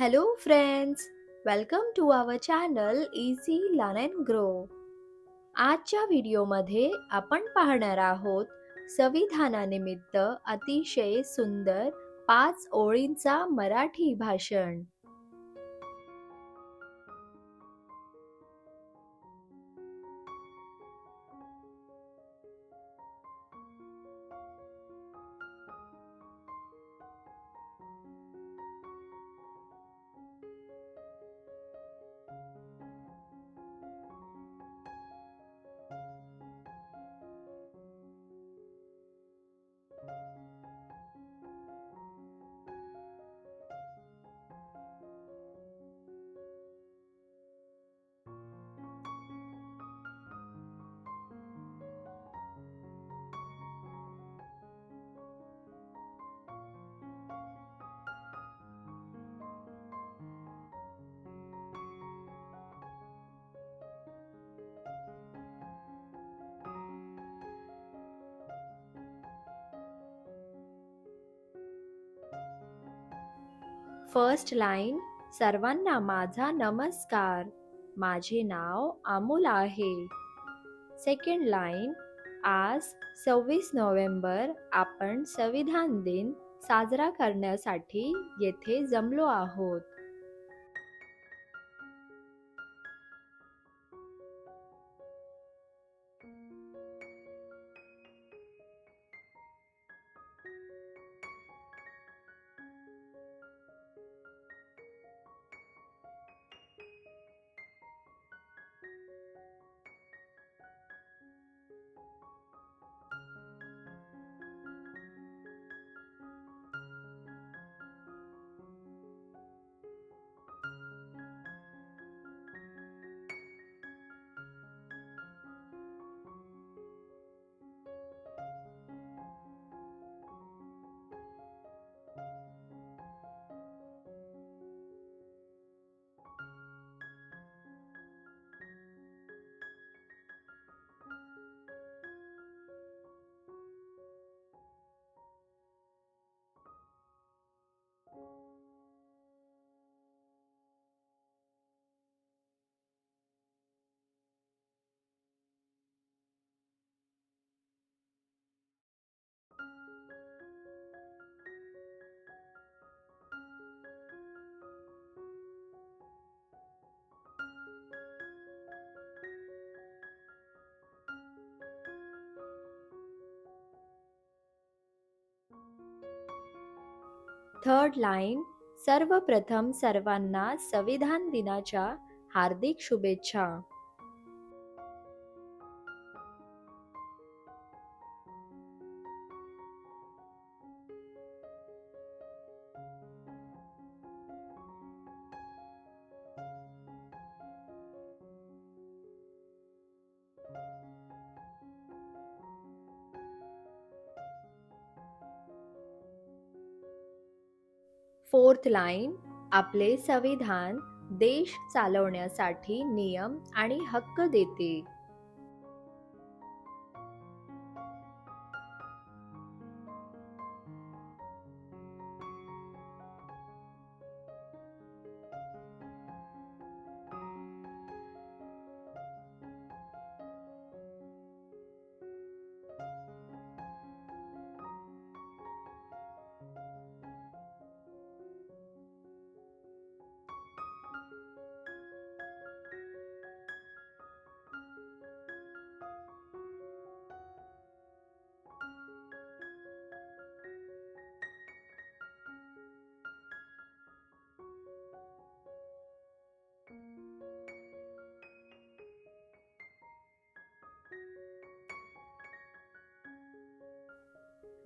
Hello friends welcome to our channel easy learn and grow आजच्या व्हिडिओमध्ये आपण पाहणार आहोत संविधानानिमित्त अतिशय सुंदर पाच ओळींचा मराठी भाषण. फर्स्ट लाईन सर्वांना माझा नमस्कार. माझे नाव अमोल आहे. सेकंड लाईन आज सव्वीस नोव्हेंबर आपण संविधान दिन साजरा करण्यासाठी येथे जमलो आहोत. थर्ड लाईन सर्वप्रथम सर्वांना संविधान दिनाच्या हार्दिक शुभेच्छा. फोर्थ लाईन आपले संविधान देश चालवण्यासाठी नियम आणि हक्क देते.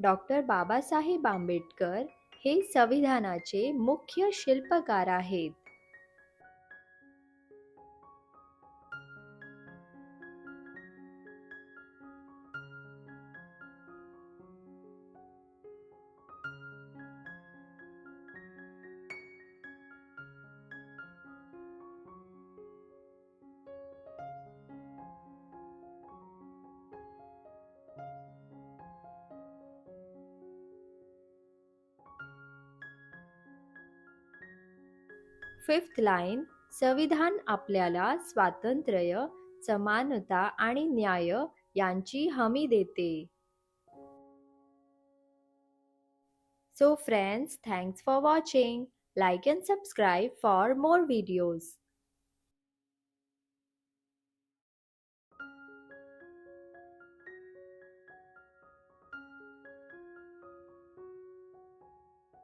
डॉक्टर बाबासाहेब आंबेडकर हे संविधानाचे मुख्य शिल्पकार आहेत. फिफ्थ लाईन संविधान आपल्याला स्वातंत्र्य समानता आणि न्याय यांची हमी देते. So friends thanks for watching like and subscribe for more videos